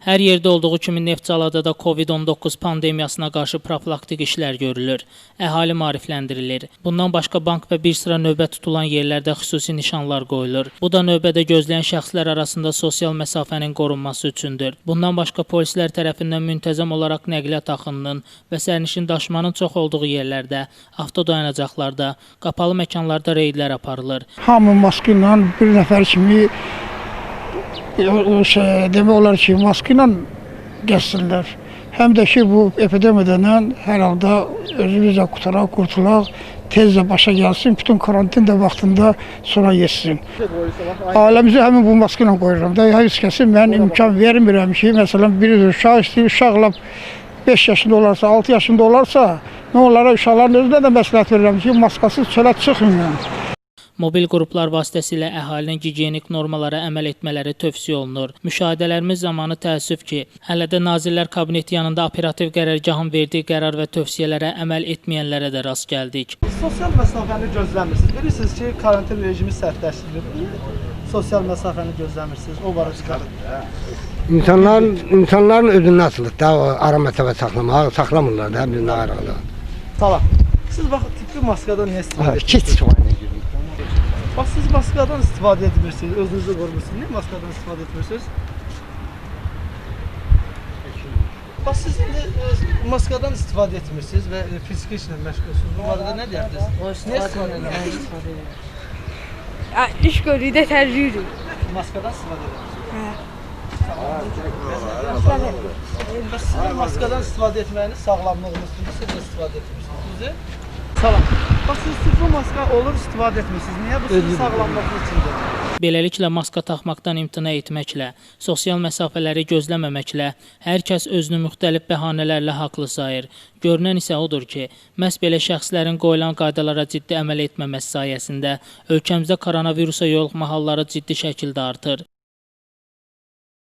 Hər yerdə olduğu kimi Neftçalada da COVID-19 pandemiyasına qarşı profilaktik işlər görülür. Əhali maarifləndirilir. Bundan başqa bank və bir sıra növbə tutulan yerlərdə xüsusi nişanlar qoyulur. Bu da növbədə gözləyən şəxslər arasında sosial məsafənin qorunması üçündür. Bundan başqa polislər tərəfindən müntəzəm olaraq nəqliyyat axınının və sərnişin daşımanın çox olduğu yerlərdə, avtodayanacaqlarda, qapalı məkanlarda reydlər aparılır. Hamı maska ilə bir nəfər kimi şey, demək olar ki, maska ilə gəzsinlər. Həm də ki, bu epidemiyadan hər halda özümüzə qutaraq, qurtulaq, tezcə başa gəlsin, bütün karantin də vaxtında sona yetsin. Ailəmizə həmin bu maska ilə qoyuram da, heç kəsin mən imkan vermirəm ki, məsələn, bir uşaq istəyir, uşaqla 5 yaşında olarsa, 6 yaşında olarsa, mən onlara uşaqların özünə də məsləhət verirəm ki, maskasız çölə çıxmayın. Mobil qruplar vasitəsilə əhalinin gigiyenik normalara əməl etmələri tövsiyə olunur. Müşahidələrimiz zamanı təəssüf ki, hələ də Nazirlər Kabineti yanında operativ qərargahın verdiyi qərar və tövsiyələrə əməl etməyənlərə də rast gəldik. Sosial məsafəni gözləmirsiniz. Bilirsiniz ki, karantin rejimi sərtləşdirilir. Sosial məsafəni gözləmirsiniz. O barədə İnsanların insanların özündən asılıdır da o ara məsafə saxlamaq, saxlamırlar da bizdə ayrıqda. Tamam. Siz bax tipli maskadan nə istifadə Ha, edirsiniz? Keç soğanı gibi. Bax siz maskadan istifadə etmirsiniz, özünüzü qorumursunuz. Niyə maskadan istifadə etmirsiniz? Bax siz indi e, maskadan istifadə etmirsiniz və e, fiziki işlə məşğulsunuz. Bu barədə nə deyərdiniz? Niyə istifadə etmirsiniz? Ya, iş görüyü tercih Maskadan istifadə edirsiniz. Bəs sizin maskadan istifadə etməyiniz sağlamlığınız üçün siz də istifadə etmirsiniz. Düzdür? Salam. Bax siz sifri maska olur istifadə etmirsiniz. Niyə? Bu sizin sağlamlığınız üçündür. Beləliklə maska taxmaqdan imtina etməklə, sosial məsafələri gözləməməklə hər kəs özünü müxtəlif bəhanələrlə haqlı sayır. Görünən isə odur ki, məhz belə şəxslərin qoyulan qaydalara ciddi əməl etməməsi sayəsində ölkəmizdə koronavirusa yoluxma halları ciddi şəkildə artır.